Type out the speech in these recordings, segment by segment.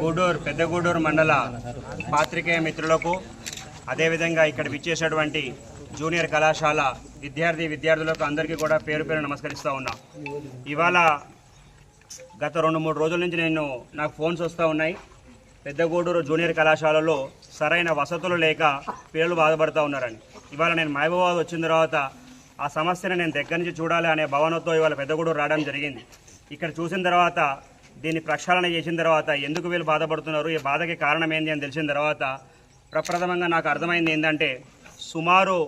గూడూరు పెద్ద గూడూరు మండల పాత్రికేయ మిత్రులకు అదేవిధంగా ఇక్కడ విచ్చేసినటువంటి జూనియర్ కళాశాల విద్యార్థి విద్యార్థులకు అందరికీ కూడా పేరు పేరు నమస్కరిస్తూ ఉన్నా. ఇవాళ గత రెండు మూడు రోజుల నుంచి నేను నాకు ఫోన్స్ వస్తూ ఉన్నాయి. పెద్దగూడూరు జూనియర్ కళాశాలలో సరైన వసతులు లేక పిల్లలు బాధపడుతూ ఉన్నారని. ఇవాళ నేను మహబూబాబాద్ వచ్చిన తర్వాత ఆ సమస్యను నేను దగ్గర నుంచి చూడాలి అనే భవనంతో ఇవాళ పెద్దగూడూరు రావడం జరిగింది. ఇక్కడ చూసిన తర్వాత దీన్ని ప్రక్షాళన చేసిన తర్వాత ఎందుకు వీళ్ళు బాధపడుతున్నారు ఈ బాధకి కారణం ఏంది అని తెలిసిన తర్వాత ప్రప్రథమంగా నాకు అర్థమైంది ఏంటంటే సుమారు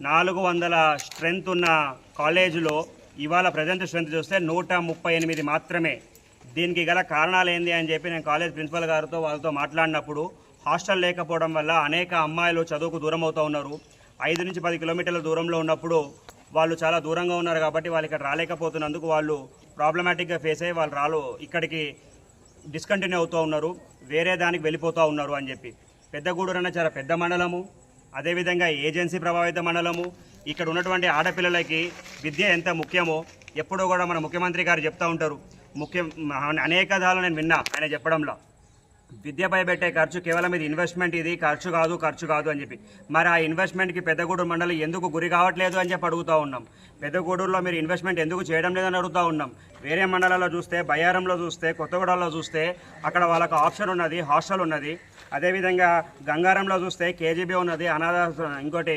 నాలుగు వందల స్ట్రెంత్ ఉన్న కాలేజీలో ఇవాళ ప్రజెంట్ స్ట్రెంత్ చూస్తే నూట ముప్పై ఎనిమిది మాత్రమే. దీనికి గల కారణాలు ఏంది అని చెప్పి నేను కాలేజ్ ప్రిన్సిపల్ గారితో వాళ్ళతో మాట్లాడినప్పుడు హాస్టల్ లేకపోవడం వల్ల అనేక అమ్మాయిలు చదువుకు దూరం అవుతూ ఉన్నారు. ఐదు నుంచి పది కిలోమీటర్ల దూరంలో ఉన్నప్పుడు వాళ్ళు చాలా దూరంగా ఉన్నారు కాబట్టి వాళ్ళు ఇక్కడ రాలేకపోతున్నందుకు వాళ్ళు ప్రాబ్లమాటిక్గా ఫేస్ అయ్యి వాళ్ళు రాలు ఇక్కడికి డిస్కంటిన్యూ అవుతూ ఉన్నారు. వేరే దానికి వెళ్ళిపోతూ ఉన్నారు అని చెప్పి. పెద్దగూడూరు అన్న చాలా పెద్ద మండలము. అదేవిధంగా ఏజెన్సీ ప్రభావిత మండలము. ఇక్కడ ఉన్నటువంటి ఆడపిల్లలకి విద్య ఎంత ముఖ్యమో ఎప్పుడూ కూడా మన ముఖ్యమంత్రి గారు చెప్తూ ఉంటారు. ముఖ్యం అనేక దాలు నేను విన్నా ఆయన చెప్పడంలో. విద్యపై పెట్టే ఖర్చు కేవలం ఇది ఇన్వెస్ట్మెంట్ ఇది ఖర్చు కాదు ఖర్చు కాదు అని చెప్పి. మరి ఆ ఇన్వెస్ట్మెంట్కి పెద్దగూడూరు మండలి ఎందుకు గురి కావట్లేదు అని చెప్పి అడుగుతూ ఉన్నాం. పెద్దగూడూరులో మీరు ఇన్వెస్ట్మెంట్ ఎందుకు చేయడం లేదని అడుగుతూ ఉన్నాం. వేరే మండలాల్లో చూస్తే బయ్యారంలో చూస్తే కొత్తగూడలో చూస్తే అక్కడ వాళ్ళకు ఆప్షన్ ఉన్నది హాస్టల్ ఉన్నది. అదేవిధంగా గంగారంలో చూస్తే కేజీబీ ఉన్నది అనాథ ఇంకోటి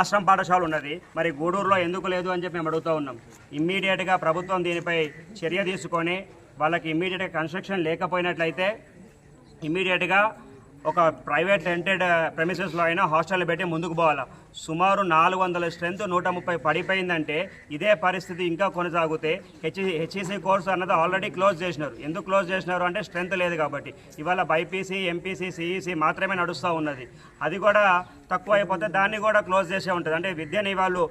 ఆశ్రమ పాఠశాల ఉన్నది. మరి గూడూరులో ఎందుకు లేదు అని చెప్పి మేము అడుగుతూ ఉన్నాం. ఇమ్మీడియట్గా ప్రభుత్వం దీనిపై చర్య తీసుకొని వాళ్ళకి ఇమ్మీడియట్గా కన్స్ట్రక్షన్ లేకపోయినట్లయితే ఇమ్మీడియట్గా ఒక ప్రైవేట్ రెంటెడ్ ప్రెమిసెస్లో అయినా హాస్టల్ పెట్టి ముందుకు పోవాలి. సుమారు నాలుగు వందల స్ట్రెంత్ నూట ముప్పై పడిపోయిందంటే ఇదే పరిస్థితి ఇంకా కొనసాగితే హెచ్ హెచ్ఈసీ కోర్స్ అన్నది ఆల్రెడీ క్లోజ్ చేసినారు. ఎందుకు క్లోజ్ చేసినారు అంటే స్ట్రెంత్ లేదు కాబట్టి. ఇవాళ బైపీసీ ఎంపీసీ సిఈసీ మాత్రమే నడుస్తూ ఉన్నది. అది కూడా తక్కువ అయిపోతే దాన్ని కూడా క్లోజ్ చేసే ఉంటుంది. అంటే విద్యని వాళ్ళు